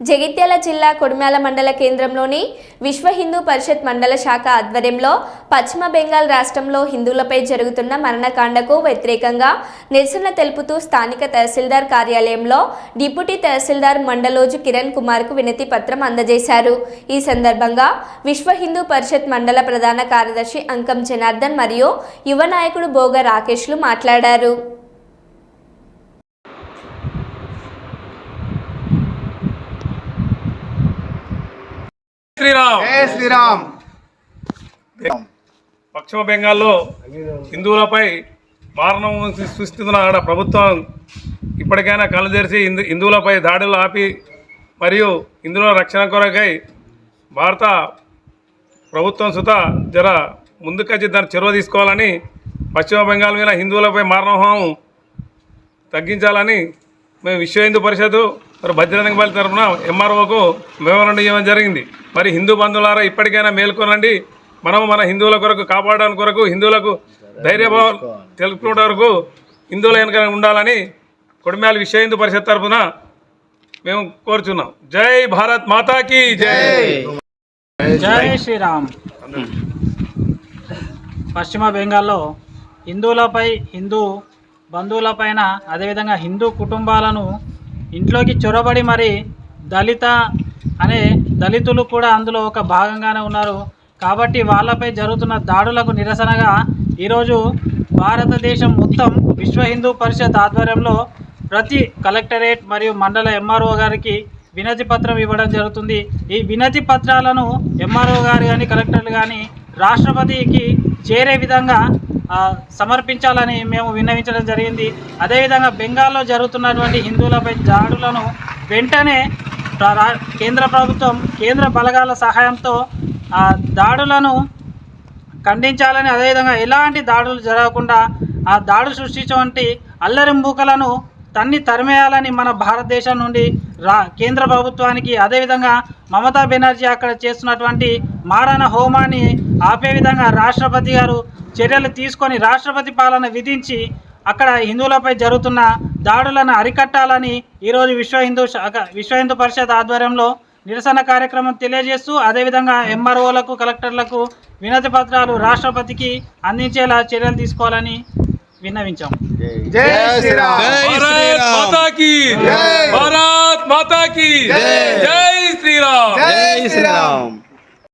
జగిత్యాల జిల్లా కొడిమ్యాల మండల కేంద్రంలోని విశ్వ హిందూ పరిషత్ మండల శాఖ ఆధ్వర్యంలో పశ్చిమ బెంగాల్ రాష్ట్రంలో హిందువులపై జరుగుతున్న మరణకాండకు వ్యతిరేకంగా నిరసన తెలుపుతూ స్థానిక తహసీల్దార్ కార్యాలయంలో డిప్యూటీ తహసీల్దార్ మండలోజు కిరణ్ కుమార్కు వినతి పత్రం అందజేశారు. ఈ సందర్భంగా విశ్వ హిందూ పరిషత్ మండల ప్రధాన కార్యదర్శి అంకం జనార్దన్ మరియు యువ నాయకుడు బోగ రాకేష్లు మాట్లాడారు. శ్రీరామ్. జై శ్రీరామ్. పశ్చిమ బెంగాల్లో హిందువులపై మారణం సృష్టిస్తున్న ఆడ ప్రభుత్వం ఇప్పటికైనా కళ్ళు తెరిచి హిందూ హిందువులపై దాడులు ఆపి మరియు హిందువుల రక్షణ కొరకై భారత ప్రభుత్వం సుత జర ముందుకొచ్చి దాన్ని చొరవ తీసుకోవాలని పశ్చిమ బెంగాల్ మీద హిందువులపై మారణహోమం తగ్గించాలని మేము విశ్వ హిందూ పరిషత్ మరి భద్రతంగ బలి తరఫున ఎంఆర్ఓకు మెమోరండం ఇవ్వడం జరిగింది. మరి హిందూ బంధువులారా ఇప్పటికైనా మేల్కొనండి. మనము మన హిందువుల కొరకు కాపాడడానికి కొరకు హిందువులకు ధైర్యభావం తెలుపుకునే వరకు హిందువుల వెనుక ఉండాలని కొడిమేల విశ్వ హిందూ పరిషత్ తరఫున మేము కోరుచున్నాం. జై భారత్ మాతాకి జై! జై శ్రీరామ్. పశ్చిమ బెంగాల్లో హిందువులపై హిందూ బంధువులపైన అదేవిధంగా హిందూ కుటుంబాలను ఇంట్లోకి చొరబడి మరి దళిత అనే దళితులు కూడా అందులో ఒక భాగంగానే ఉన్నారు. కాబట్టి వాళ్ళపై జరుగుతున్న దాడులకు నిరసనగా ఈరోజు భారతదేశం మొత్తం విశ్వ హిందూ పరిషత్ ఆధ్వర్యంలో ప్రతి కలెక్టరేట్ మరియు మండల ఎంఆర్ఓ గారికి వినతి పత్రం ఇవ్వడం జరుగుతుంది. ఈ వినతి పత్రాలను ఎంఆర్ఓ గారు కానీ కలెక్టర్లు కానీ రాష్ట్రపతికి చేరే విధంగా సమర్పించాలని మేము విన్నవించడం జరిగింది. అదేవిధంగా బెంగాల్లో జరుగుతున్నటువంటి హిందువులపై దాడులను వెంటనే కేంద్ర ప్రభుత్వం కేంద్ర బలగాల సహాయంతో ఆ దాడులను ఖండించాలని అదేవిధంగా ఎలాంటి దాడులు జరగకుండా ఆ దాడులు సృష్టించేటువంటి అల్లరి మూకలను తన్ని తరిమేయాలని మన భారతదేశం నుండి రా కేంద్ర ప్రభుత్వానికి అదేవిధంగా మమతా బెనర్జీ అక్కడ చేస్తున్నటువంటి మారణ హోమాన్ని ఆపే విధంగా రాష్ట్రపతి గారు చర్యలు తీసుకొని రాష్ట్రపతి పాలన విధించి అక్కడ హిందువులపై జరుగుతున్న దాడులను అరికట్టాలని ఈరోజు విశ్వ హిందూ శాఖ విశ్వ హిందూ పరిషత్ ఆధ్వర్యంలో నిరసన కార్యక్రమం తెలియజేస్తూ అదేవిధంగా ఎంఆర్ఓలకు కలెక్టర్లకు వినతి పత్రాలు రాష్ట్రపతికి అందించేలా చర్యలు తీసుకోవాలని విన్నవించాం. జై శ్రీరామ్. భారత్ మాతాకి. భారత్ మాతాకి. జై శ్రీరామ్. జై శ్రీరామ్.